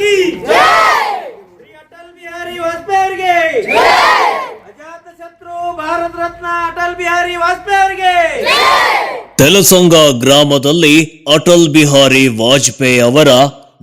ಕಿ ಶ್ರೀ ಅಟಲ್ ಬಿಹಾರಿ ವಾಜಪೇಯಿ ಅವರಿಗೆ ಅಜಾತ ಶತ್ರು ಭಾರತ ರತ್ನ ಅಟಲ್ ಬಿಹಾರಿ ವಾಜಪೇಯಿ ಅವರಿಗೆ ತೆಲಸಂಗ ಗ್ರಾಮದಲ್ಲಿ ಅಟಲ್ ಬಿಹಾರಿ ವಾಜಪೇಯಿ ಅವರ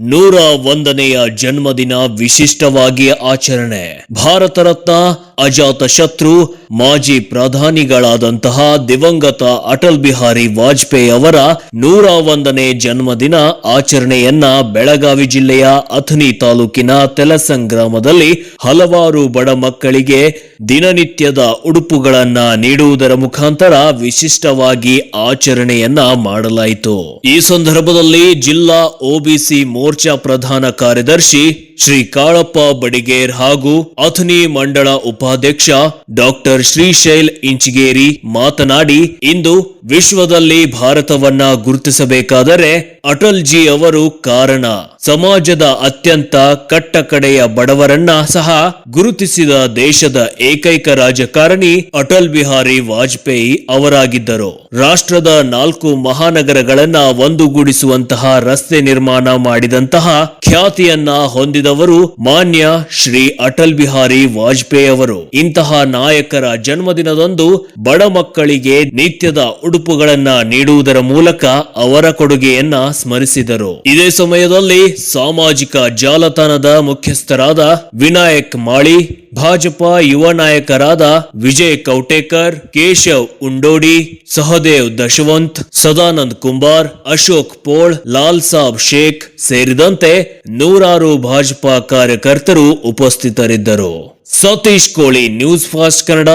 ನೂರ ಒಂದನೆಯ ಜನ್ಮದಿನ ವಿಶಿಷ್ಟವಾಗಿ ಆಚರಣೆ. ಭಾರತ ರತ್ನ, ಅಜಾತ ಶತ್ರು ಮಾಜಿ ಪ್ರಧಾನಿಗಳಾದಂತಹ ದಿವಂಗತ ಅಟಲ್ ಬಿಹಾರಿ ವಾಜಪೇಯಿ ಅವರ ನೂರ ಒಂದನೇ ಜನ್ಮದಿನ ಆಚರಣೆಯನ್ನ ಬೆಳಗಾವಿ ಜಿಲ್ಲೆಯ ಅಥಣಿ ತಾಲೂಕಿನ ತೆಲಸಂಗ್ರಾಮದಲ್ಲಿ ಹಲವಾರು ಬಡ ಮಕ್ಕಳಿಗೆ ದಿನನಿತ್ಯದ ಉಡುಪುಗಳನ್ನ ನೀಡುವುದರ ಮುಖಾಂತರ ವಿಶಿಷ್ಟವಾಗಿ ಆಚರಣೆಯನ್ನ ಮಾಡಲಾಯಿತು. ಈ ಸಂದರ್ಭದಲ್ಲಿ ಜಿಲ್ಲಾ ಒಬಿಸಿ ಮೋರ್ಚಾ ಪ್ರಧಾನ ಕಾರ್ಯದರ್ಶಿ ಶ್ರೀ ಕಾಳಪ್ಪ ಬಡಿಗೇರ್ ಹಾಗೂ ಅಥನಿ ಮಂಡಳ ಉಪಾಧ್ಯಕ್ಷ ಡಾಕ್ಟರ್ ಶ್ರೀಶೈಲ್ ಇಂಚಿಗೇರಿ ಮಾತನಾಡಿ, ಇಂದು ವಿಶ್ವದಲ್ಲಿ ಭಾರತವನ್ನ ಗುರುತಿಸಬೇಕಾದರೆ ಅಟಲ್ ಜಿ ಅವರು ಕಾರಣ. ಸಮಾಜದ ಅತ್ಯಂತ ಕಟ್ಟಕಡೆಯ ಬಡವರನ್ನ ಸಹ ಗುರುತಿಸಿದ ದೇಶದ ಏಕೈಕ ರಾಜಕಾರಣಿ ಅಟಲ್ ಬಿಹಾರಿ ವಾಜಪೇಯಿ ಅವರಾಗಿದ್ದರು. ರಾಷ್ಟ್ರದ ನಾಲ್ಕು ಮಹಾನಗರಗಳನ್ನ ಒಂದುಗೂಡಿಸುವಂತಹ ರಸ್ತೆ ನಿರ್ಮಾಣ ಮಾಡಿದಂತಹ ಖ್ಯಾತಿಯನ್ನ ಹೊಂದಿದವರು ಮಾನ್ಯ ಶ್ರೀ ಅಟಲ್ ಬಿಹಾರಿ ವಾಜಪೇಯಿ ಅವರು. ಇಂತಹ ನಾಯಕರ ಜನ್ಮದಿನದಂದು ಬಡ ಮಕ್ಕಳಿಗೆ ನಿತ್ಯದ ಉಡುಪುಗಳನ್ನ ನೀಡುವುದರ ಮೂಲಕ ಅವರ ಕೊಡುಗೆಯನ್ನ ಸ್ಮರಿಸಿದರು. ಇದೇ ಸಮಯದಲ್ಲಿ ಸಾಮಾಜಿಕ ಜಾಲತಾಣದ ಮುಖ್ಯಸ್ಥರಾದ ವಿನಾಯಕ್ ಮಾಳಿ, ಭಾಜಪ ಯುವ ನಾಯಕರಾದ ವಿಜಯ್ ಕೌಟೇಕರ್, ಕೇಶವ್ ಉಂಡೋಡಿ, ಸಹದೇವ್ ದಶವಂತ್, ಸದಾನಂದ್ ಕುಂಬಾರ್, ಅಶೋಕ್ ಪೋಳ್, ಲಾಲ್ ಸಾಬ್ ಶೇಖ್ ಸೇರಿದಂತೆ ನೂರಾರು ಭಾಜಪಾ ಕಾರ್ಯಕರ್ತರು ಉಪಸ್ಥಿತರಿದ್ದರು. ಸತೀಶ್ ಕೋಳಿ ನ್ಯೂಸ್ ಫಾಸ್ಟ್ ಕನ್ನಡ,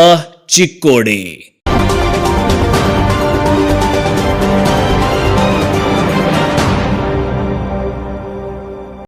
ಚಿಕ್ಕೋಡಿ.